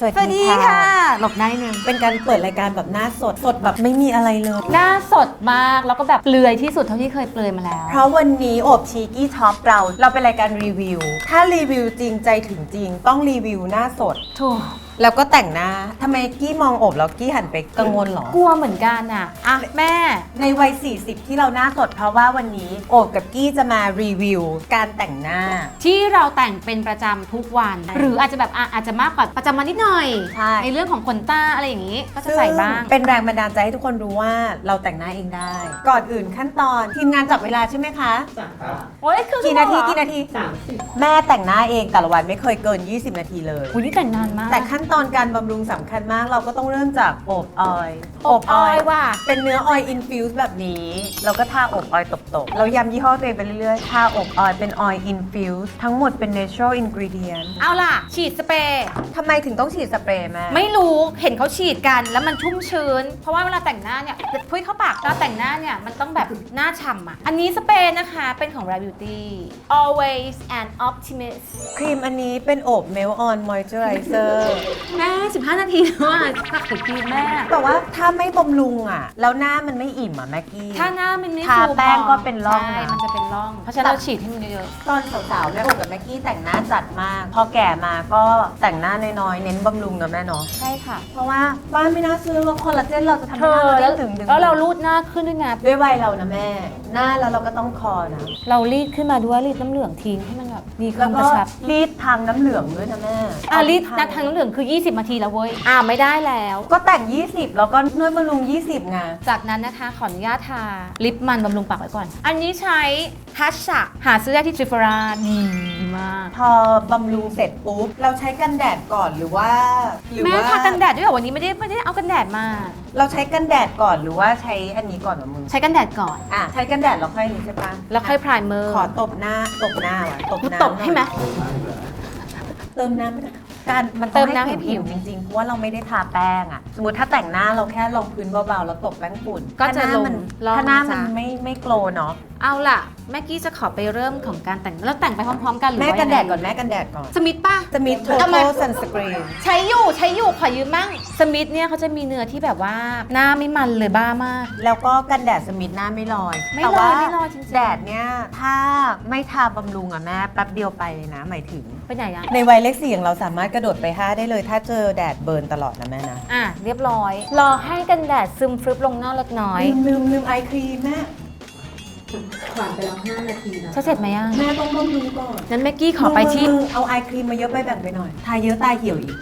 สวัสสวัสดีดีค่ะค่ะ หลบหน้านิดนึง เป็นการเปิดรายการแบบหน้าสดสดแบบไม่มีอะไรเลย หน้าสดมากแล้วก็แบบเปลือยที่สุดเท่าที่เคยเปลือยมาแล้ว เพราะวันนี้โอบชีกี้ท็อปเรา เราเป็นรายการรีวิว ถ้ารีวิวจริงใจถึงจริง ต้องรีวิวหน้าสด ถูก แล้วก็แต่งหน้าทำไมกี้มองโอบแล้วกี้หันไปกังวลเหรอ กลัวเหมือนกันอะอะแม่ ในวัย 40 ที่เราหน้าสดเพราะว่าวันนี้โอบกับกี้จะมารีวิวการแต่งหน้า ที่เราแต่งเป็นประจำทุกวัน หรืออาจจะแบบอะอาจจะมากกว่าประจำวันนิดหน่อยใช่ เรื่องของขนตาอะไรอย่างนี้ก็จะใส่บ้าง ซึ่เป็นแรงบันดาลใจให้ทุกคนรู้ว่าเราแต่งหน้าเองได้ ก่อนอื่นขั้นตอนทีมงานจับเวลาใช่ไหมคะ โอ้ยครึ่งชั่กี่วโมนางทีเหรอกี่นาทีแม่แต่งหน้าเองแต่ละวันไม่เคยเกิน 20 นาทีเลยอุ้ยนี่แต่งนานมาก แต่ขั้นตอนการบำรุงสำคัญมาก เราก็ต้องเริ่มจากโอบออยล์อบออยล์ว่ะ เป็นเนื้อออยล์อินฟิวส์แบบนี้ เราก็ทาอบออยล์ตบๆ เราย้ำยี่ห้อตัวเองไปเรื่อยๆ ทาอบออยล์เป็นออยล์อินฟิวส์ทั้งหมดเป็น natural ingredient เอาล่ะ ฉีดสเปรย์ทำไมถึงต้องฉีดสเปรย์แม่ไม่รู้เห็นเขาฉีดกันแล้วมันชุ่มชื้น เพราะว่าเวลาแต่งหน้าเนี่ยพุ้ยเข้าปากเวลาแต่งหน้าเนี่ยมันต้องแบบหน้าฉ่ำอะอันนี้สเปรย์นะคะเป็นของ Rare Beauty always an optimist ครีมอันนี้เป็นโอบเมลออนมอยเจอไรเซอร์แม่15 นาทีแล้วอะตักถึงทีแม่ แต่ว่าถ้าไม่บำรุงอะ แล้วหน้ามันไม่อิ่มอะแม็กกี้ ถ้าหน้ามันไม่ทาฟูแป้งพก็เป็นร่องใช่นะมันจะเป็นร่อง เพราะฉะนั้นเราฉีดให้มันเยอะตอนสาวๆแม่โอบกับแม็กกี้แต่งหน้าจัดมาก พอแก่มาก็แต่งหน้าน้อยๆ เน้นบำรุงนะแม่เนาะ ๆใช่ค่ะ เพราะว่าบ้านไม่น่าซื้อว่าคอลลาเจนเราจะทำเธให้หอน้าเราแล้วเด้งถึงดึงแล้วเรารูดหน้าขึ้นด้วยไงด้วยวัยเรานะแม่ หน้าแล้วเราก็ต้องคอนะ เรารีดขึ้นมาด้วยรีดน้ำเหลืองทิ้งให้มัน แบบมีคแล้ววามกก็ระชับรีดทางน้ำเหลืองด้วยนะแม่อะรีดนัดทางน้ำเหลืองคือ 20นาทีแล้วเว้ย อ่าไม่ได้แล้ว ก็แต่ง 20 แล้วก็นวดบำรุง 20ไง จากนั้นนะคะขออนุญาตทาลิปมันบำรุงปากไว้ก่อน อันนี้ใช้ ฮัชชะหาซื้อได้ที่ทริฟราดีมาก พอบำรุงเสร็จปุ๊บ เราใช้กันแดดก่อนหรือว่าหรือแม่ว่าทากันแดดด้วยเหรอวันนี้ไม่ได้ไม่ได้เอากันแดดมา เราใช้กันแดดก่อนหรือว่าใช้อันนี้ก่อนเหรอมึงใช้กันแดดก่อน อะใช้กันแดดแล้วค่อยนี้ใช่ปะแล้วค่อยพรายเมอร์ขอตบหน้าตบหน้าว่ะตบหน้าตบให้ไหม เติมน้ำไม่ได้การมันเติมน้ำให้ผิวจริงๆ เพราะว่าเราไม่ได้ทาแป้งอะสมมติถ้าแต่งหน้าเราแค่ลงพื้นเบาๆ แล้วตบแป้งฝุ่นก็จะถ้าหน้ามันลงถ้าหน้ามันจ้ะ ไม่ไม่โกลเนาะเอาล่ะ แม่กี้จะขอไปเริ่มของการแต่งแล้วแต่งไปพร้อมๆ กันหรือแม่ว่ากันแดดยังไงก่อนแม่กันแดดก่อน สมิธป่ะ จะมีเอามา total sunscreen ใช้อยู่ใช้อยู่ขอยืมมั่งสมิธเนี่ยเขาจะมีเนื้อที่แบบว่าหน้าไม่มันเลยบ้ามาก แล้วก็กันแดดสมิธหน้าไม่ลอยไม่แต่ลอยว่าไม่ลอยจริงๆ แดดเนี่ยถ้าไม่ทาบำรุงอะแม่แป๊บเดียวไปเลยนะหมายถึง ไปไหนอะในวัยเลขสี่อย่างเราสามารถกระโดดไปห้าได้เลย ถ้าเจอแดดเบิร์นตลอดนะแม่นะอะเรียบร้อย รอให้กันแดดซึมฟรึบลงหน้าเล็กน้อย ลืมลืมลืมไอครีมแม่ ผ่านไปแล้ว5นาทีนะใช้เสร็จไหมยังแม่ต้องบำรุงก่อนนั้นแม็กกี้ขอไปที่มึงมึงเอาไอครีมมาเยอะไปแบ่งไปหน่อย ทาเยอะตาเหี่ยวอีกอะ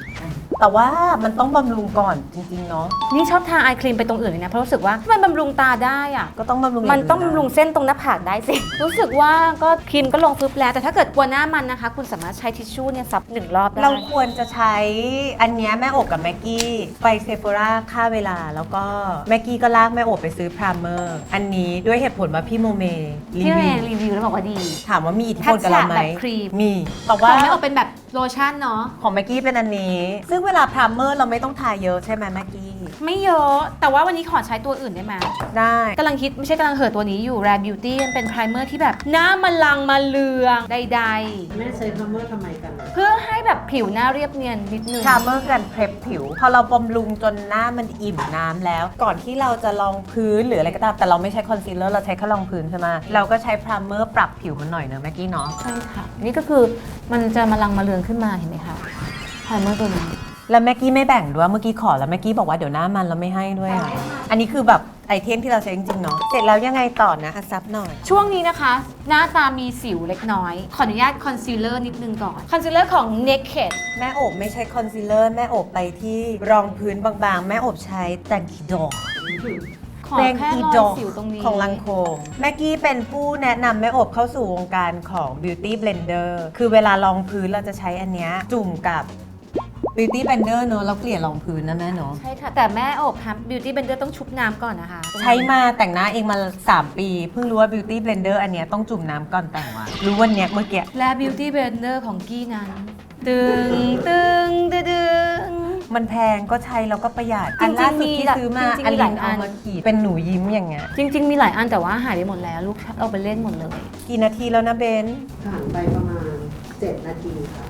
แต่ว่ามันต้องบำรุงก่อนจริงๆเนาะนี่ชอบทาไอครีมไปตรงอื่นเลยนะเพราะรู้สึกว่ามันบำรุงตาได้อะก็ต้องบำรุงมันต้องย่าบำรุงเส้นตรงหน้าผากได้สิ รู้สึกว่าก็ครีมก็ลงฟึบแล้ว แต่ถ้าเกิดกลัวหน้ามันนะคะ คุณสามารถใช้ทิชชู่เนี่ยซับหนึ่งรอบได้เราควรจะใช้อันเนี้ยแม่โอบกับแม็กกี้ไปเซฟ h ราค่าเวลา แล้วก็แม็กกี้ก็ลากแม่โอบไปซื้อพรามเมอร์อันนี้ด้วยเหตุผลว่าพี่โมเมรีที่วิแม่วรีวิวแล้วบอกว่าดีถามว่ามีอิทธิพลกับเราไหมทัชฉะแบบครีมมีแต่ขว่าองไม่เอาเป็นแบบ โลชั่นเนาะของแม็กกี้เป็นอันนี้ ซึ่งเวลาพรามเมอร์เราไม่ต้องทาเยอะใช่ไหมแม็กกี้ ไม่เยอะ แต่ว่าวันนี้ขอใช้ตัวอื่นได้ไหมได้กำลังคิดไม่ใช่กำลังเห่อตัวนี้อยู่ Rare Beauty มันเป็นไพรเมอร์ที่แบบหน้ามันลังมาเลืองใดแม่ใช้พัมเมอร์ทำไมกันนะๆเพื่อให้แบบผิวหน้าเรียบเนียนนิดนึงพรามเมอร์กันเพลฟผิว พอเราบำรุงจนหน้ามันอิ่มน้ำแล้ว ก่อนที่เราจะลองพื้นหรืออะไรก็ตาม แต่เราไม่ใช้คอนซีลเลอร์เราใช้แค่รองพื้นใช่ไหมเราก็ใช้พรามเมอร์ปรับผิวมันหน่อยเนอะแม็กกี้เนาะ ใช่ค่ะ นี่ก็คือมันจะมาลังมาเลืองขึ้นมาเห็นไหมคะไพรเมอร์ตัวนี้ แล้วแม็กกี้ไม่แบ่งด้วยเมื่อกี้ขอแล้วแม็กกี้บอกว่าเดี๋ยวหน้ามันเราไม่ให้ด้วยอะอันนี้คือแบบไอเทมที่เราใช้จริงๆเนาะเสร็จแล้วยังไงต่อนะอะซับหน่อย ช่วงนี้นะคะ หน้าตามีสิวเล็กน้อย ขออนุญาตคอนซีลเลอร์นิดนึงก่อน คอนซีลเลอร์ของ Naked แม่โอบไม่ใช้คอนซีลเลอร์แม่โอบไปที่รองพื้นบางๆ แม่โอบใช้แตงกิดอก ขอแตงแค่กีรอดยอกสิวตรงนี้ของลังโคมแม่กี้เป็นผู้แนะนำแม่โอบเข้าสู่วงการของ Beauty Blender คือเวลารองพื้นเราจะใช้อันเนี้ยจุ่มกับ Beauty Blender เนอะเราเกลี่ยรองพื้นนะแม่เนอะใช่ค่ะ แต่แม่อบทำ Beauty Blender ต้องชุบน้ำก่อนนะคะใช้มาแต่งหน้าเองมา 3 ปี เพิ่งรู้ว่า Beauty Blender อันเนี้ยต้องจุ่มน้ำก่อนแต่งว่ะรู้วันเนี้ยเมื่อกี้และ Beauty Blender ของกี้นั้น ตึงตึงตึงตึง มันแพงก็ใช้แล้วก็ประหยัดจริงๆอันล่าสุดมีที่หลายซื้อมาจริงๆอันมีหลิลายนอัเอาน มาขีดเป็นหนูยิ้มอย่างเงี้ยจริง ๆ มีหลายอันแต่ว่าหายไปหมดแล้วลูกเอาไปเล่นหมดเลย กี่นาทีแล้วนะเบน ผ่านไปประมาณ 7 นาทีค่ะ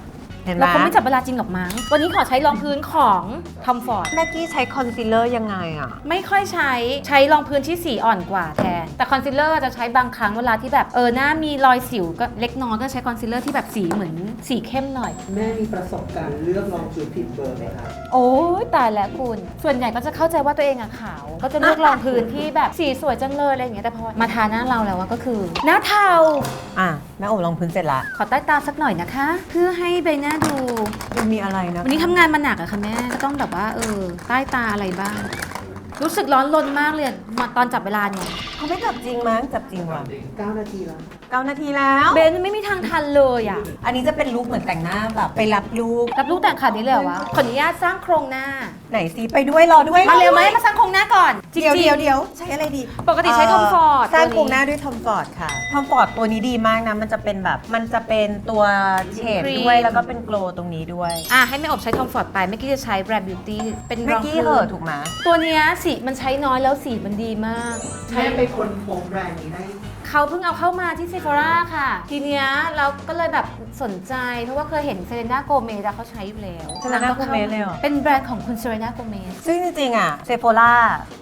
เห็นไหม แล้วเขาไม่จับเวลาจริงหรอกมั้ง วันนี้ขอใช้รองพื้นของทอมฟอร์ด แม็กกี้ใช้คอนซีลเลอร์ยังไงอะไม่ค่อยใช้ใช้รองพื้นที่สีอ่อนกว่าแทน แต่คอนซีลเลอร์จะใช้บางครั้งเวลาที่แบบเออหน้ามีรอยสิวก็เล็กน้อยก็ใช้คอนซีลเลอร์ที่แบบสีเหมือนสีเข้มหน่อย แม่มีประสบการณ์เลือกรองพื้นผิดเบอร์ไหมคะโอ้ยตายแล้วคุณ ส่วนใหญ่ก็จะเข้าใจว่าตัวเองอะขาว ก็จะเลือกรองพื้นที่แบบสีสวยจังเลยอะไรอย่างเงี้ยแต่พอมาทาหน้าเราแล้วอะก็คือ หน้าเทา อะแม่โอบลองพื้นเสร็จละ ขอใต้ตาสักหน่อยนะคะ เพื่อให้ใบหน้าดู ยังมีอะไรนะวันนี้ทำงานมาหนักอะค่ะแม่ ก็ต้องแบบว่า เออ ใต้ตาอะไรบ้าง รู้สึกร้อนรนมากเลยมาตอนจับเวลาเนี่ย เขาไม่จับจริงมั้งจับจริงว่ะ9 นาทีแล้ว เก้านาทีแล้ว เบนไม่มีทางทันเลยอะอันนี้จะเป็นลุคเหมือนแต่งหน้าแบบไปรับลูก รับลูกแต่งขาดนี้เลยเหรอวะ ขออนุญาตสร้างโครงหน้า ไหนซีไปด้วยรอด้วยมาเร็วไหมรอด้มาสร้างโครงหน้าก่อนจริเดี๋ยวงเดี๋ยวเดี๋ยวใช้อะไรดีปกติใช้ Tom Ford สร้างตัวนี้โครงหน้าด้วยทอมฟอร์ดค่ะทอมฟอร์ดตัวนี้ดีมากนะ มันจะเป็นแบบมันจะเป็นตัวเฉดด้วยแล้วก็เป็นโกลตรงนี้ด้วยอะให้แม่อบใช้ทอมฟอร์ดไปเมื่อกี้จะใช้แบรนด์บิวตี้เป็นรเมื่อองกี้พื้เหอะนถูกไหมตัวเนี้ยสีมันใช้น้อยแล้วสีมันดีมาก แม่ไปคนพบแบรนด์นี้ได้ เขาเพิ่งเอาเข้ามาที่เซฟ h ร่าค่ะ ทีเนี้ยเราก็เลยแบบสนใจ เพราะว่าเคยเห็นเซเลน่าโกเมสเขาใช้อยู่แล้ว Selena Gomez เลยเหรอ เป็นแบรนด์ของคุณเซเลน่าโกเมส ซึ่งจริงๆอะเซโฟล่า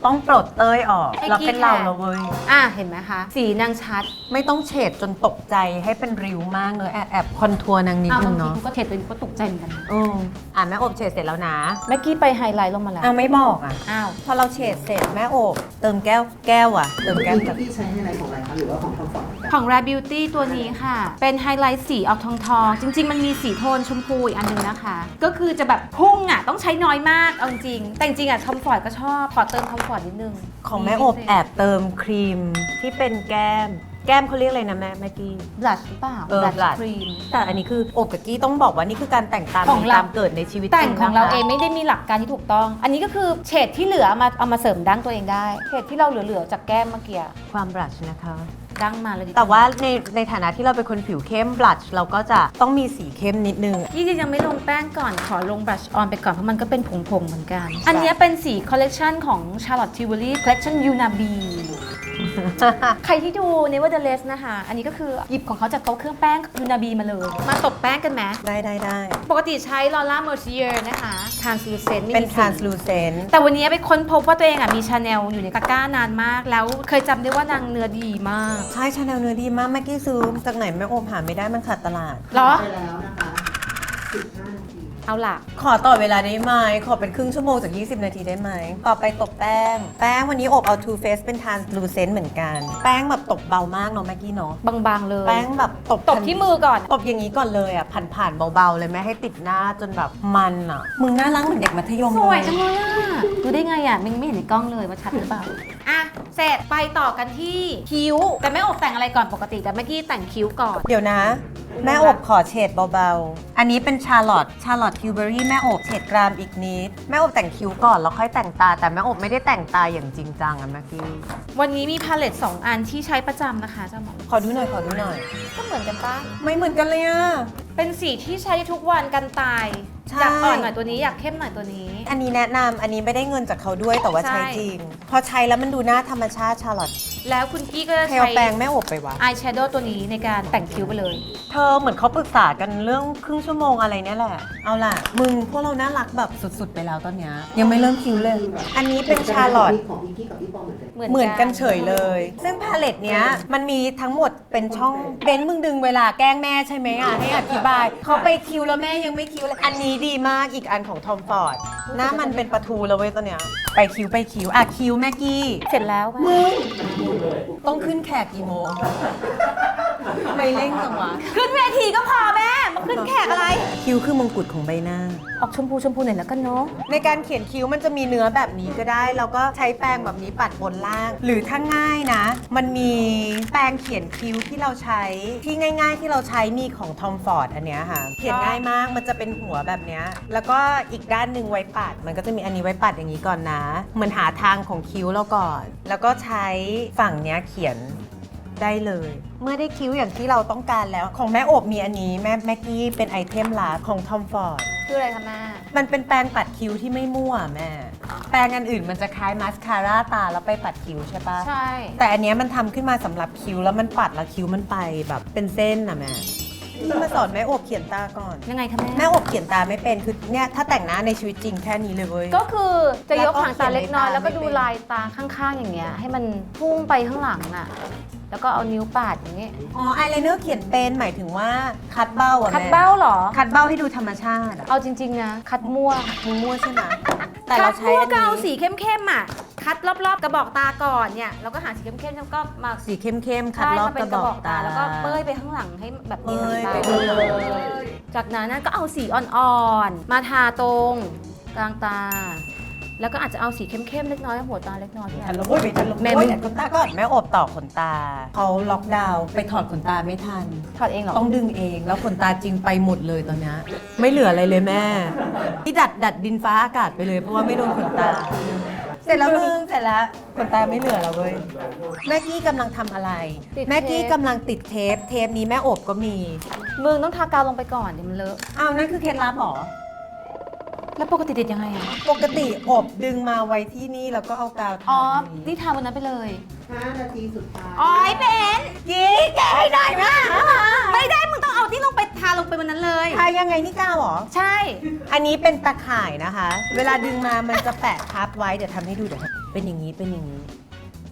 ต้องปลดเต้ยออก ให้แล้วกี้เป็นเราแทนแล้วเว้ย อะเห็นไหมคะ สีนางชัดไม่ต้องเฉดจนตกใจให้เป็นริ้วมากเนอะแอบแอบคอนทัวร์นางนิดอ้าวนึบางงทีเนาะกูก็เทตัวเองก็ตกใจเหมือนกันนะอืมอะแม่อบเฉดเสร็จแล้วนะเมื่อกี้ไปไฮไลท์ลงมาแล้วอะไม่บอกอะ อ้าว พอเราเฉดเสร็จแม่โอบ เติมแก้วแก้วอะ เติมเมื่อแก้วกี้กับพี่ใช้ให้อะไรของอะไรคะหรือว่าของทอมฟอร์ดเหมือนกันของ Rare Beauty ตัวนี้ค่ะ เป็นไฮไลท์สีออกทองทองๆจริง ๆ มันมีสีโทนชมพูอีกอันหนึงนะคะ ก็คือจะแบบพุ่งอะต้องใช้น้อยมากเอาจริงๆแต่จริงๆอะทอมฟอร์ดก็ชอบ ขอเติมทอมฟอร์ดนิดนึงของแม่อบแอบเติมครีมที่เป็นแก้ม แก้มเขาเรียกอะไรนะแม่แม่กี้ บลัชหรือเปล่า เออ blush blush cream แต่อันนี้คืออบกับกี้ต้องบอกว่านี่คือการแต่งตามของมีเรา ตามเกิดในชีวิตแต่งจริของเรานะคะ เองไม่ได้มีหลักการที่ถูกต้อง อันนี้ก็คือเฉดที่เหลือเอามาเอามาเสริมดั้งตัวเองได้ เฉดที่เราเหลือๆจากแก้มเมื่อกี้ ความบลัชนะคะ ดั้งมาเลยดีกแต่ว่าในในฐานะที่เราเป็นคนผิวเข้มบลัชเราก็จะต้องมีสีเข้มนิดนึง ยี่ยังไม่ลงแป้งก่อนขอลงบลัชออนไปก่อน เพราะมันก็เป็นผงๆเหมือนกัน อันเนี้ยเป็นสีคอลเลกชันของ Charlotte Tilbury Collection Unabi ใครที่ดู Nevertheless นะคะ อันนี้ก็คือหยิบของเขาจากโต๊ะเครื่องแป้ง Unabi มาเลย มาตบแป้งกันไหมได้ได้ได้ ปกติใช้ Laura Mercier นะคะ Translucent ไม่เป็นมีสี translucent แต่วันนี้ไปค้นพบว่าตัวเองอะมีชาแนลอยู่ในตะกร้านานมาก แล้วเคยจำได้ว่านางเนื้อดีมาก ใช่ชาแนลเนื้อดีมากแม่กี้ซื้อจากไหนแม่อบหาไม่ได้มันขาดตลาด เหรอ ไปแล้วนะคะ15นาที เอาล่ะ ขอต่อเวลาได้ไหม ขอเป็นครึ่งชั่วโมงจาก 20 นาทีได้ไหม ต่อไปตบแป้ง แป้งวันนี้อบเอา Too Faced เป็น translucent เหมือนกัน แป้งแบบตบเบามากเนาะแม็กกี้เนาะ บางๆเลย แป้งแบบตบตบที่มือก่อน ตบอย่างนี้ก่อนเลยอะผ่านๆเบาๆเลยไม่ให้ติดหน้าจนแบบมันอะ มึงน่ารักเหมือนเด็กมัธยมสเลวยยจังเลยอะดูได้ไงอะมันไม่เห็นในกล้องเลยว่าชัดหรือเปล่า อะ เสร็จไปต่อกันที่คิ้ว แต่ไม่อบแต่งอะไรก่อนปกติแต่เมื่อกี้แต่งคิ้วก่อน เดี๋ยวนะ แม่อบขอเฉดเบาๆ อันนี้เป็นชาร์ลอตชาร์ลอตคิวเบอรี่แม่อบเฉดกรามอีกนิด แม่อบแต่งคิ้วก่อนแล้วค่อยแต่งตา แต่แม่อบไม่ได้แต่งตาอย่างจริงจังอะแม็กกี้วันนี้มีพาเลต2อันที่ใช้ประจำนะคะเจ้าหมอขอดูหน่อยขอดูหน่อย ก็เหมือนกันปะไม่เหมือนกันเลยอะ เป็นสีที่ใช้ได้ทุกวันกันตายใช่ อยากอ่อนหน่อยตัวนี้อยากเข้มหน่อยตัวนี้ อันนี้แนะนำอันนี้ไม่ได้เงินจากเขาด้วยแต่ว่าใช่ ใช้จริง พอใช้แล้วมันดูหน้าธรรมชาติชาร์ลอต แล้วคุณกี้ก็จะเทลใช้แปรงแม่อบไปวะ อายแชโดว์ตัวนี้ในการแต่งคิ้วไปเลย เธอเหมือนเขาปรึกษากันเรื่องครึ่งชั่วโมงอะไรเนี่ยแหละ เอาล่ะ มึงพวกเราน่ารักแบบสุดๆไปแล้วตอนเนี้ยยังไม่เริ่มคิวเลย อันนี้เป็นชาร์ลอตของอีกกี้กับพี่ปอเหมือนกัน เหมือนกันเฉยเลย ซึ่งพาเลตเนี้ยมันมีทั้งหมดเป็นช่องเบนซ์มึงดึงเวลาแกล้งแม่ใช่ไหมอะให้อธิบายเขาไปคิวแล้วแม่ยังไม่คิวเลย อันนี้ดีมากอีกอันของทอมฟอร์ดหน้ามันเป็นประทูแล้วเว้ยตอนเนี้ยไปคิวไปคิวอะคิวแม่กี้ เสร็จแล้วป่ะมึงต้องขึ้นแขกกี่โมง ไม่เร่งจังวะขึ้นเวทีก็พอแม่มาขึ้นแขกอะไร คิ้วคือมงกุฎของใบหน้า ออกชมพูชมพูหน่อยแล้วกันเนาะในการเขียนคิ้วมันจะมีเนื้อแบบนี้ก็ได้ แล้วก็ใช้แปรงแบบนี้ปัดบนล่าง หรือถ้าง่ายนะ มันมีแปรงเขียนคิ้วที่เราใช้ที่ง่าย ๆ ที่เราใช้มีของทอมฟอร์ดอันเนี้ยค่ะ เขียนง่ายมากมันจะเป็นหัวแบบเนี้ยแล้วก็อีกด้านหนึ่งไว้ปัด มันก็จะมีอันนี้ไว้ปัดอย่างนี้ก่อนนะเหมือนหาทางของคิ้วเราก่อน แล้วก็ใช้ฝั่งเนี้ยเขียน ได้เลย เมื่อได้คิ้วอย่างที่เราต้องการแล้ว ของแม่อบมีอันนี้แม่แม่กี้เป็นไอเทมลับของทอมฟอร์ด คืออะไรคะแม่ มันเป็นแปรงปัดคิ้วที่ไม่มั่วแม่ แปรงอันอื่นมันจะคล้ายมาสคาร่าตาแล้วไปปัดคิ้วใช่ปะใช่ แต่อันเนี้ยมันทำขึ้นมาสำหรับคิ้วแล้วมันปัดแล้วคิ้วมันไปแบบเป็นเส้นนะแม่ที่มาสอนแม่อบเขียนตาก่อน ยังไงคะแม่ แม่อบเขียนตาไม่เป็นคือเนี่ยถ้าแต่งหน้าในชีวิตจริงแค่นี้เลยเว้ย ก็คือจะยกหางตาเล็กน้อย แล้แล้ววก็ก็เขียนในตาดูลายตาข้างๆอย่างเงี้ยให้มันพุ่งไปข้างหลังอะ แล้วก็เอานิ้วปาดอย่างเงี้ยอ๋ออายไลเนอร์เขียนเป็นหมายถึงว่าคัดเบ้าอะคัดแม่เบ้าเหรอ คัดเบ้าให้ดูธรรมชาติอะเอาจริง ๆ นะ คัดมั่ว มึงมั่วใช่ไหมแต่คัเราดใช้มั่วอันก็นี้เอาสีเข้มๆอะ คัดรอบๆกระบอกตาก่อนเนี่ยแล้วก็หาสีเข้มๆแล้วก็มาสีเข้มๆคัดใช่รอบมาเป็กนระกบระอบอกกตาตา แล้วก็เป้ยไปข้างหลังให้แบบมีหางตาเป้ยไปเลยจากนั้นนะก็เอาสีอ่อนๆ มาทาตรงกลางตา แล้วก็อาจจะเอาสีเข้มๆเล็กน้อยหัวตาเล็กน้อยทันลมโอ้ยไม่ทันลมแม่แม่ไม่ไม่ขนตาก่อนแม่อบต่อขนตา เขาล็อกดาวน์ไปถอดขนตาไม่ทัน ถอดเองเหรอต้องดึงเองแล้วขนตาจริงไปหมดเลยตอนเนี้ยไม่เหลืออะไรเลยแม่ที่ดัดดัดดินฟ้าอากาศไปเลย เพราะว่าไม่โดนขนตา เสร็จแล้วมึงเสร็จแล้วขนตาไม่เหลือแล้วเว้ยแม่กี้กำลังทำอะไรติดเทปแม่กี้กำลังติดเทป เทปนี้แม่อบก็มีมึงต้องทากาวลงไปก่อนเดี๋ยวมันเลอะอ้าวนั่นคือเคล็ดลับเหรอ แล้วปกติติดยังไงอะปกติอบดึงมาไว้ที่นี่แล้วก็เอากาวทาอ๋อตรงนี่ทาบนนั้นไปเลย 5 นาทีสุดท้ายอ๋อไอ้เป็นกี้แกให้ได้นะไม่ได้ มึงต้องเอาที่ลงไปทาลงไปบนนั้นเลย ทายังไงนี่กาวเหรอ ใช่ อันนี้เป็นตะข่ายนะคะ เวลาดึงมามันจะแปะทับไว้เดี๋ยวทำให้ดูเดี๋ยวทำเป็นอย่างนี้เป็นอย่างนี้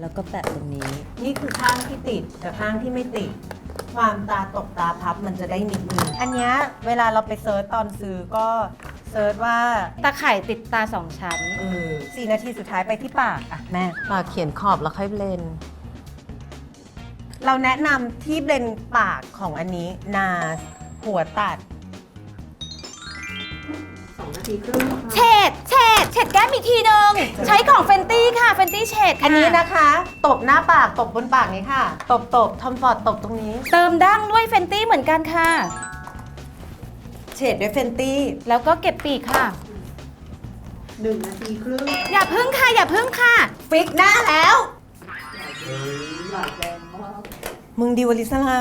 แล้วก็แปะตรงนี้ นี่คือข้างที่ติดกับข้างที่ไม่ติด ความตาตกตาพับมันจะได้นิดนึงอันเนี้ยเวลาเราไปเซิร์ชตอนซื้อก็ เซิร์ชว่าตาไข่ติดตาสองชั้น เออสี่นาทีสุดท้ายไปที่ปากอะแม่ ปากเขียนขอบแล้วค่อยเบลน เราแนะนำที่เบลนปากของอันนี้นาหัวตัด2นาทีครึ่งเฉดเฉดเฉดแก้มอีกทีนึงใช้ของเฟนตี้ค่ะเฟนตี้เฉดอันนี้นะคะ ตบหน้าปากตบบนปากนี้ค่ะ ตบตบทอมฟอร์ดตบตรงนี้ เติมดั้งด้วยเฟนตี้เหมือนกันค่ะเฉดด้วยเฟนตี้แล้วก็เก็บปีกค่ะ1นาทีครึ่งอย่าพึ่งค่ะ อย่าพึ่งค่ะ ฟิกหน้าแล้ว หลายแรงมากมึงดิวอลิสลา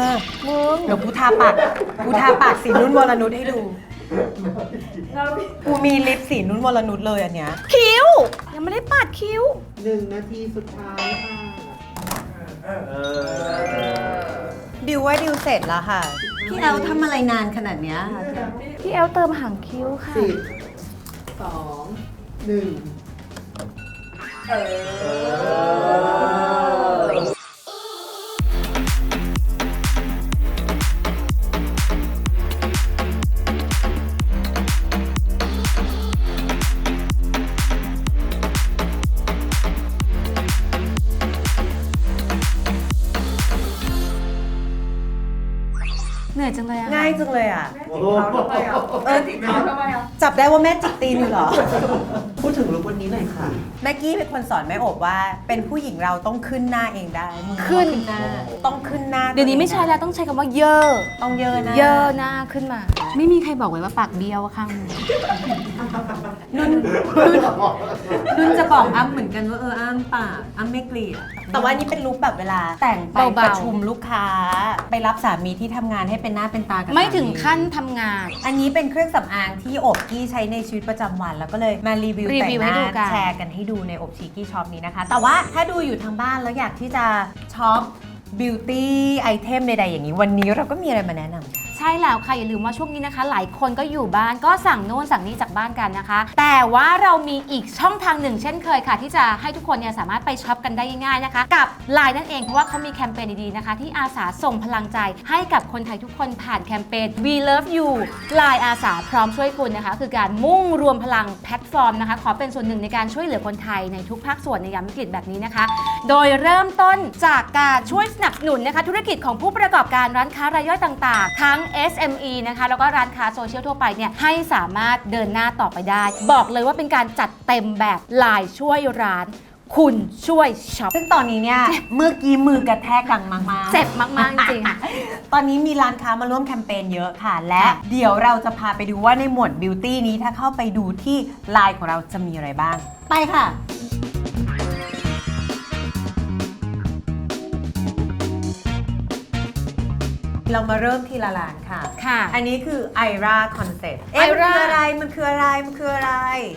มึงเดี๋ยวกูทาปากกูทาปากสีนุ่นวรนุชให้ดูกูมีลิปสีนุ่นวรนุชเลยอันเนี้ย คิ้ว ยังไม่ได้ปาดคิ้ว1นาทีสุดท้ายค่ะ ดิวว่าดิวเสร็จแล้วค่ะ พี่แอลทำอะไรนานขนาดเนี้ยค่ะพี่แอลเติมหางคิ้วค่ะ10 2 1เหนื่อ ยจังเลยอะง่ายจังเลยอะเออจับได้ว่าแม่จิกตีนอยู่เหรอ พูดถึงลุควันนี้หน่อยค่ะ แม็กกี้เป็นคนสอนแม่โอบว่า เป็นผู้หญิงเราต้องขึ้นหน้าเองได้มึงขึ้นหน้าต้องขึ้นหน้าเดี๋ยวนี้ไม่ใช่แล้วต้องใช้คำว่าเยอะต้องเยอะนะ เยอะหน้าขึ้นมา ไม่มีใครบอกไว้ว่าปากเบี้ยวข้างหนึ่งนุ่นนุ่นนุ่นจะบอกอ้ำเหมือนกันว่าเอออ้ำปากอ้ำไม่เกลียดแต่ว่านี่เป็นลุคแบบเวลา แต่งไปประชุมลูกค้า ไปรับสามีที่ทำงานให้เป็นหน้าเป็นตากับไม่ถึงสาขั้นทำงาน อันนี้เป็นเครื่องสำอางที่อบกี้ใช้ในชีวิตประจำวันแล้วก็เลยมารีวิวรีแต่วิงวหให้ดูน้ากัน แชร์กันให้ดูในอบชีกี้ช็อปนี้นะคะ แต่ว่าถ้าดูอยู่ทางบ้านแล้วอยากที่จะช็อปบิวตี้ไอเทมใดๆอย่างนี้วันนี้เราก็มีอะไรมาแนะนำค่ะ ใช่แล้วค่ะ อย่าลืมว่าช่วงนี้นะคะ หลายคนก็อยู่บ้านก็สั่งโน่นสั่งนี่จากบ้านกันนะคะ แต่ว่าเรามีอีกช่องทางหนึ่งเช่นเคยค่ะ ที่จะให้ทุกคนเนี่ยสามารถไปช็อปกันได้ง่ายๆนะคะ กับ Line นั่นเองเพราะว่าเขามีแคมเปญดีๆนะคะ ที่อาสาส่งพลังใจให้กับคนไทยทุกคนผ่านแคมเปญ We Love You Line อาสาพร้อมช่วยคุณนะคะ คือการมุ่งรวมพลังแพลตฟอร์มนะคะ ขอเป็นส่วนหนึ่งในการช่วยเหลือคนไทยในทุกภาคส่วนในยามวิกฤตแบบนี้นะคะ โดยเริ่มต้นจากการช่วยสนับสนุนนะคะ ธุรกิจของผู้ประกอบการร้านค้ารายย่อยต่าง ๆ ทั้ง SME นะคะแล้วก็ร้านค้าโซเชียลทั่วไปเนี่ยให้สามารถเดินหน้าต่อไปได้ บอกเลยว่าเป็นการจัดเต็มแบบลายช่วยร้าน คุณช่วยช็อปซึ่งตอนนี้เนี่ยเมื่อกี้มือกระแทกดังมากๆ เจ็บมากๆจริง ตอนนี้มีร้านค้ามาร่วมแคมเปญเยอะค่ะ และเดี๋ยวเราจะพาไปดูว่าในหมวดบิวตี้นี้ถ้าเข้าไปดูที่ไลน์ของเราจะมีอะไรบ้าง ไปค่ะ เรามาเริ่มทีละร้านค่ะ ค่ะ อันนี้คือ IRA Concept เอ๊ะมัน IRA คืออะไร มันคืออะไร มันคืออะไร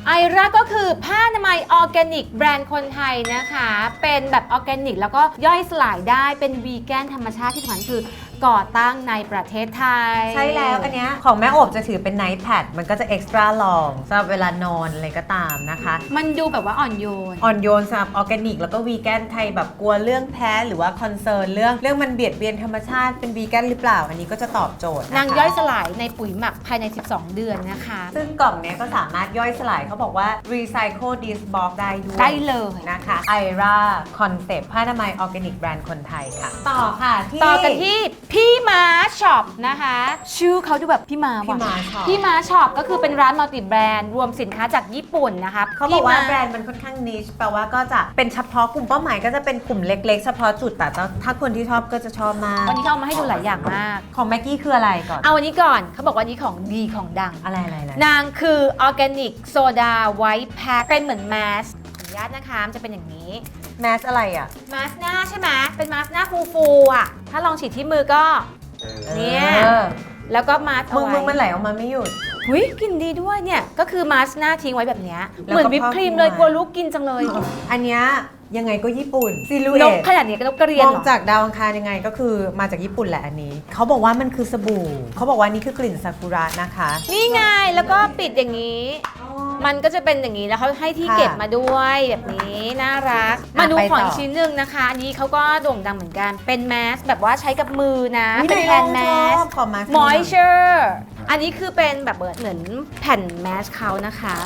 ไอราก็คือผ้าอนามัยออร์แกนิกแบรนด์คนไทยนะคะ เป็นแบบออร์แกนิก แล้วก็ย่อยสลายได้เป็นวีแกนธรรมชาติที่สำคัญคือ ก่อตั้งในประเทศไทย ใช่แล้ว อันเนี้ยของแม่อบจะถือเป็นไนท์แพดมันก็จะเอ็กซ์ตร้าลองสำหรับเวลานอนอะไรก็ตามนะคะ มันดูแบบว่าอ่อนโยน อ่อนโยนสำหรับออร์แกนิก แล้วก็วีแกนใครแบบกลัวเรื่องแพ้หรือว่าคอนเซิร์นเรื่องเรื่องมันเบียดเบียนธรรมชาติเป็นวีแกนหรือเปล่า อันนี้ก็จะตอบโจทย์ะคะ นางย่อยสลายในปุ๋ยหมักภายใน 12 เดือนนะคะ ซึ่งกล่องเนี้ยก็สามารถย่อยสลายเขาบอกว่า recycle this box ได้ด้วยได้เลยนะคะ IRA Concept ผ้าอนามัยออร์แกนิกแบรนด์คนไทยค่ะ ต่อค่ะที่ ต่อกันที่พี่ม้าช็อปนะคะ ชื่อเขาดูแบบพี่ม้าพี่ว่ะมาช็อปพี่ม้าช็อปก็คือเป็นร้านมัลติแบรนด์รวมสินค้าจากญี่ปุ่นนะคะเขาบอกว่าพี่ม้ แบรนด์มันค่อนข้างนิชแปลว่าก็จะเป็นเฉพาะกลุ่มเป้าหมายก็จะเป็นกลุ่มเล็กๆ เฉพาะจุดแต่ถ้าคนที่ชอบก็จะชอบมาก วันนี้เขาเอามาให้ดูหลายอย่างมาก ของแม็กกี้คืออะไรก่อน เอาวันนี้ก่อน เขาบอกว่านี้ของดีของดัง อะไรอะไรอะไรนางคือออร์แกนิกโซดาไวท์แพ็คเป็นเหมือนแมสขออนุญาตนะคะ มันจะเป็นอย่างนี้ แมสอะไรอะ มาสหน้าใช่ไหมเป็นมาสหน้าฟูฟูๆอะ ถ้าลองฉีดที่มือก็ เนี่ย ออแล้วก็มาสมึเอางไว้มึงมันไหลออกมาไม่หยุด หุยกลิ่นดีด้วยเนี่ย ก็คือมาสหน้าทิ้งไว้แบบเนี้ยแล้วก็เหมือนวิปครีมเลยพอกกลัวลูกกินจังเลยอันเนี้ยยังไงก็ญี่ปุ่นซิลูนเอกขนาดนี้ก็นกกระเรียนมองเหรอ จากดาวอังคารยังไงก็คือมาจากญี่ปุ่นแหละอันนี้ เขาบอกว่ามันคือสบู่ เขาบอกว่านี่คือกลิ่นซากุระนะคะ นี่ไงแล้วก็ปิดอย่างนี้ มันก็จะเป็นอย่างนี้แล้วเขาให้ที่ค่ะเก็บมาด้วยแบบนี้น่ารัก มาดูไปของต่ออีกชิ้นหนึ่งนะคะ อันนี้เขาก็โด่งดังเหมือนกัน เป็นแมสแบบว่าใช้กับมือนะอุ๊ยเป็นไหแผ่นแมลองสชอบขอมาสิ moisture อันนี้คือเป็นแบบเหมือนเหมือนแผ่นแมสเขานะคะ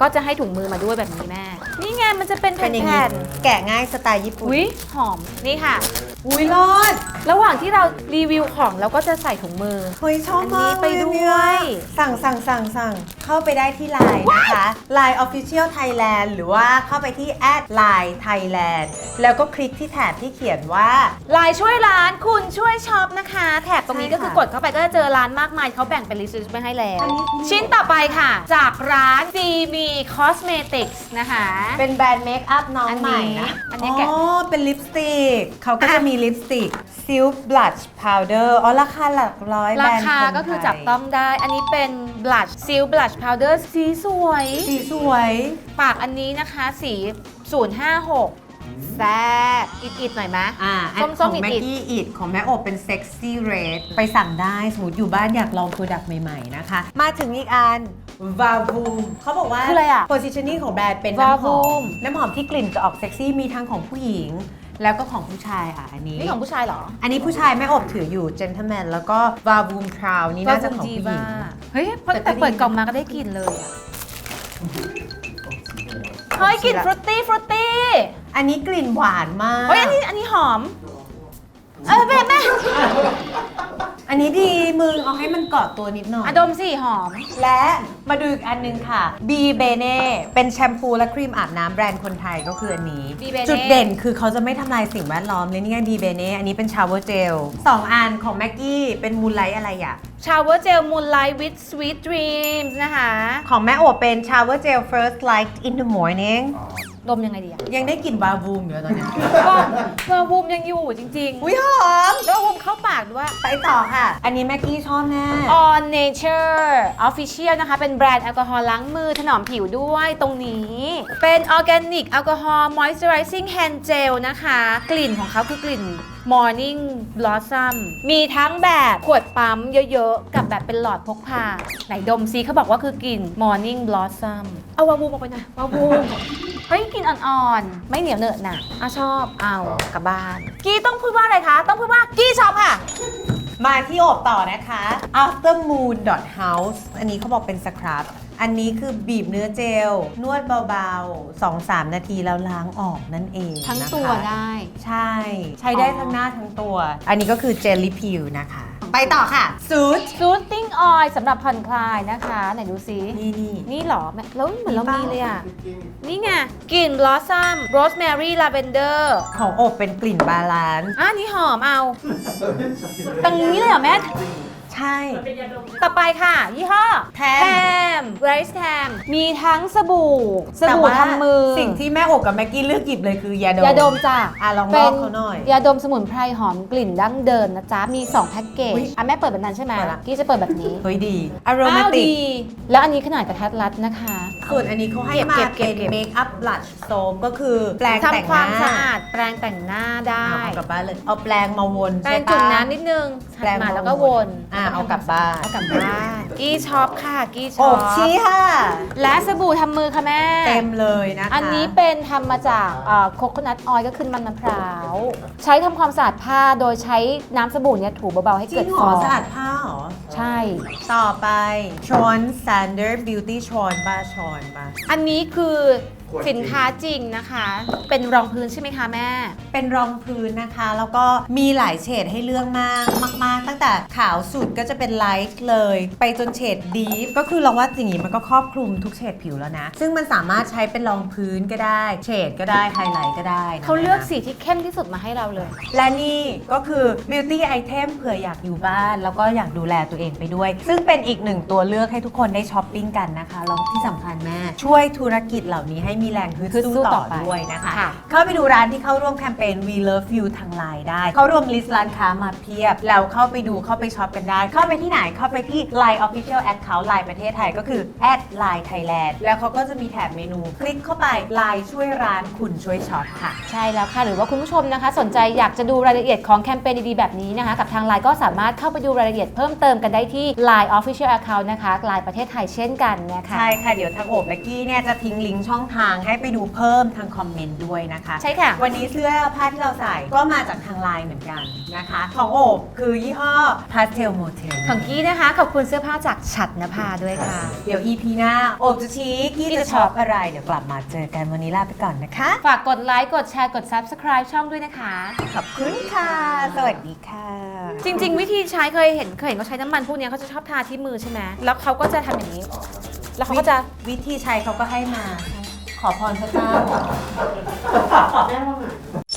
ก็จะให้ถุงมือมาด้วยแบบนี้แม่ นี่ไงมันจะเป็นเป็นอย่างแผ่นี้นแกะง่ายสไตล์ญี่ๆปุ่น อุ้ยหอม นี่ค่ะ อุ้ยรอดระหว่างที่เรารีวิวของเราก็จะใส่ถุงมือ เฮ้ยชอบมากอันนี้ไปเลด้วย เนี่ยสั่งสั่งสั่งสั่ง เข้าไปได้ที่ไลน์นะคะ Line Official Thailand หรือว่าเข้าไปที่ @line Thailand แล้วก็คลิกที่แถบที่เขียนว่าลายช่วยร้านคุณช่วยช็อปนะคะ แถบตรงนี้ใช่ก็คือค่ะกดเข้าไปก็จะเจอร้านมากมายเขาแบ่งเป็นลิสต์ไว้ให้แล้ว อันนี้ ชิ้นต่อไปค่ะ จากร้าน CB Cosmetics นะคะ เป็นแบรนด์เมคอัพน้องอันนี้ใหม่นะอันนี้แกะ อ๋อ เป็นลิปสติก เขาก็จะมีลิปสติก Silk Blush Powder อ๋อ ราคาหลักร้อยแบรารนด์คาคนก็คือไทยจับต้องได้ อันนี้เป็น blush Seal Blush Powder สีสวย สีสวย ปากอันนี้นะคะ สี 056 แซ่บอิดๆหน่อยไหมอ่าอันส้มๆของอิดๆแม็กกี้อิดของแม่อบเป็น Sexy Red ไปสั่งได้สมมติอยู่บ้านอยากลองโปรดักต์ใหม่ ๆ นะคะ มาถึงอีกอัน v a v o o m เขาบอกว่า คืออะไรอะ positioning ของแบรนด์เป็นน้ำหอม Vavoom น้ำหอมที่กลิ่นจะออกเซ็กซี่มีทั้งของผู้หญิง แล้วก็ของผู้ชายอะอันนี้ นี่ของผู้ชายเหรอ อันนี้ผู้ชายแม่อบถืออยู่ Gentleman แล้วก็ v a v o o m Crown นี่น่าจะของผู้หญิง เฮ้ยพอแต่ก็แต่เปิดดีนะกล่องมาก็ได้กลิ่นเลยอะเฮ้ยกลิ่นฟรุตตี้ฟรุตตี้อันนี้กลิ่นหวานมาก เฮ้ยอันนี้อันนี้หอม เออแม่แม่อันนี้ดีมึงเอาให้มันเกาะตัวนิดหน่อย อะดมสิหอม และมาดูอีกอันนึงค่ะ B b e n e เป็นแชมพูและครีมอาบน้ำแบรนด์คนไทยก็คืออันนี้ B Bene จุดเด่นคือเขาจะไม่ทำลายสิ่งแวดล้อมเลยนี่ไง B b e n e อันนี้เป็นชาวเวอร์เจลสองอันของแม็กกี้เป็นมูลไลท์อะไรอะชาวเวอร์เจลมูนไลท์วิ h สวีทดรีมส์นะคะ ของแม่โอเป็นชาวเวอร์เจล first light in the morning ดมยังไงดีอะยังได้กลิ่นบาบูมอยู่เลยตอนเนี้ยก็เพื่อวูมยังอยู่จริงๆอุ้ยหอม แล้ววูมเข้าปากด้วย ไปต่อค่ะ อันนี้แม็กกี้ชอบแน่ On Nature Official นะคะ เป็นแบรนด์แอลกอฮอล์ล้างมือถนอมผิวด้วยตรงนี้ เป็น Organic Alcohol Moisturizing Hand Gel นะคะ กลิ่นของเขาคือกลิ่น Morning Blossom มีทั้งแบบขวดปั๊มเยอะๆ กับแบบเป็นหลอดพกพา ไหนดมซิเขาบอกว่าคือกลิ่น Morning Blossom เอาวาวูมออกไปหนะวาวูม เฮ้ยกลิ่นอ่อนๆ ไม่เหนียวเหนอะหนะอะชอบเอากลับบ้าน กี้ต้องพูดว่าอะไรคะ ต้องพูดว่ากี้ชอบค่ะ มาที่โอบต่อนะคะ aftermoon house อันนี้เขาบอกเป็นสครับ อันนี้คือบีบเนื้อเจล นวดเบาๆ 2-3 นาทีแล้วล้างออกนั่นเองทั้งนะคะตัวได้ ใช่ ใช้ได้อ๋อทั้งหน้าทั้งตัว อันนี้ก็คือเจลลี่พิวนะคะ ไปต่อค่ะซู ท Soothing Oil สำหรับผ่อนคลายนะคะ ไหนดูซินี่นี่ นี่เหรอแม่แล้วเหมือนเรามีมีปะเลยอะ นี่ไงกลิ่น Blossom Rosemary Lavender ของโอบเป็นกลิ่นบาลานซ์อะนี่หอมเอาตรงนี้เลยเหรอแม่ ใใช่ต่อไปค่ะ ยี่ห้อแทม มไรซ์แทม มีทั้งสบู่สบู่แต่ว่าทำมือสิ่งที่แม่อกกับแม็กกี้เลือกหยิบเลยคือยาดม ยาดมจ้ะอะลองลเป็อกนเขาหน่อยยาดมสมุนไพรหอมกลิ่นดั้งเดิมนะจ๊ะ มี 2 แพ็กเกจอุ๊ยอะแม่เปิดแบบนั้นใช่ไหมเปิดละ กี้จะเปิดแบบนี้เฮ้ยดีอารมาอ้าวติกดี แล้วอันนี้ขนาดกระทัดรัดนะคะ ส่วนอันนี้เขาให้เก็บมาเก็บเก็เป็บนเก็บเมคอัพบลัชโซมก็คือแปรงแต่งทำหความน้าสะอาดแปรงแต่งหน้าได้ เอากลับบ้านเลย เอาแปรงมาวนแปรใช่งปะจุ่มน้ำนิดนึงแปรงหันมามาแล้วก็วนอะเอากลับบ้านเอากลับบ้านกี้ช็อปค่ะ กี้ช็โออปบชี้ค่ะ และสบู่ทำมือค่ะแม่ เต็มเลยนะคะอันนี้เป็นทำมาจากโคโคนัทออยล์ก็คือมันมะพร้าว ใช้ทำความสะอาดผ้าโดยใช้น้ำสบู่เนี่ยถูเบาๆให้จริเกิงดเหรฟอองสะอาดผ้าเหรอ ใช่ ต่อไปชอนซันเดอร์บิวตี้ชอนป้าชอนป้าอันนี้คือ สินค้าจริงนะคะ เป็นรองพื้นใช่ไหมคะแม่ เป็นรองพื้นนะคะ แล้วก็มีหลายเฉดให้เลือกมากมาก ๆ ตั้งแต่ขาวสุดก็จะเป็นไลท์เลย ไปจนเฉดดีฟก็คือเราว่าอย่างนี้มันก็ครอบคลุมทุกเฉดผิวแล้วนะ ซึ่งมันสามารถใช้เป็นรองพื้นก็ได้เฉดก็ได้ไฮไลท์ก็ได้นะเขาเลือกแม่นะสีที่เข้มที่สุดมาให้เราเลย และนี่ก็คือ beauty item เผื่ออยากอยู่บ้าน แล้วก็อยากดูแลตัวเองไปด้วย ซึ่งเป็นอีกหนึ่งตัวเลือกให้ทุกคนได้ช้อปปิ้งกันนะคะแล้วที่สำคัญแม่ช่วยธุรกิจเหล่านี้ให้มีแรงฮึดฮึดสู้สู้ต่ต่ออไปด้วยนะคะค่ะ เข้าไปดูร้านที่เข้าร่วมแคมเปญ We Love You ทางไลน์ได้ เข้าร่วมลิสต์ร้านค้ามาเพียบ แล้วเข้าไปดูเข้าไปช็อปกันได้ เข้าไปที่ไหนเข้าไปที่ Line Official Account Line ประเทศไทยก็คือ @line Thailand แล้วเขาก็จะมีแถบเมนู คลิกเข้าไป Line ช่วยร้านคุณช่วยช็อปค่ะ ใช่แล้วค่ะ หรือว่าคุณผู้ชมนะคะ สนใจอยากจะดูรายละเอียดของแคมเปญดีๆแบบนี้นะคะ กับทางไลน์ก็สามารถเข้าไปดูรายละเอียดเพิ่มเติมกันได้ที่ Line Official Account นะคะไลน์ประเทศไทยเช่นกันนะคะ ใช่ค่ะ เดี๋ยวทางโอบและกี้เนี่ยจะทิ้งลิงก์ช่องทางให้ไปดูเพิ่มทางคอมเมนต์ด้วยนะคะ ใช่ค่ะ วันนี้เสื้อผ้าที่เราใส่ก็มาจากทางไลน์เหมือนกันนะคะ ของโอบคือยี่ห้อ Pastel Motel ของกี้นะคะ ขอบคุณเสื้อผ้าจากฉัดนภาด้วยค่ะ เดี๋ยว EP หน้า โอบจะชี้กี้จะช็อปอะไร เดี๋ยวกลับมาเจอกันวันนี้ลาไปก่อนนะคะ ฝากกดไลค์กดแชร์กด Subscribe ช่องด้วยนะคะ ขอบคุณค่ะ สวัสดีค่ะ จริง ๆ วิธีใช้เคยเห็นเคยเห็นเขาใช้น้ำมันพวกเนี้ยเขาจะชอบทาที่มือใช่ไหมแล้วเขาก็จะทำอย่างนี้ แล้วเขาก็จะ วิธีใช้เขาก็ให้มา ขอพรพระเจ้า แม่ว่าไง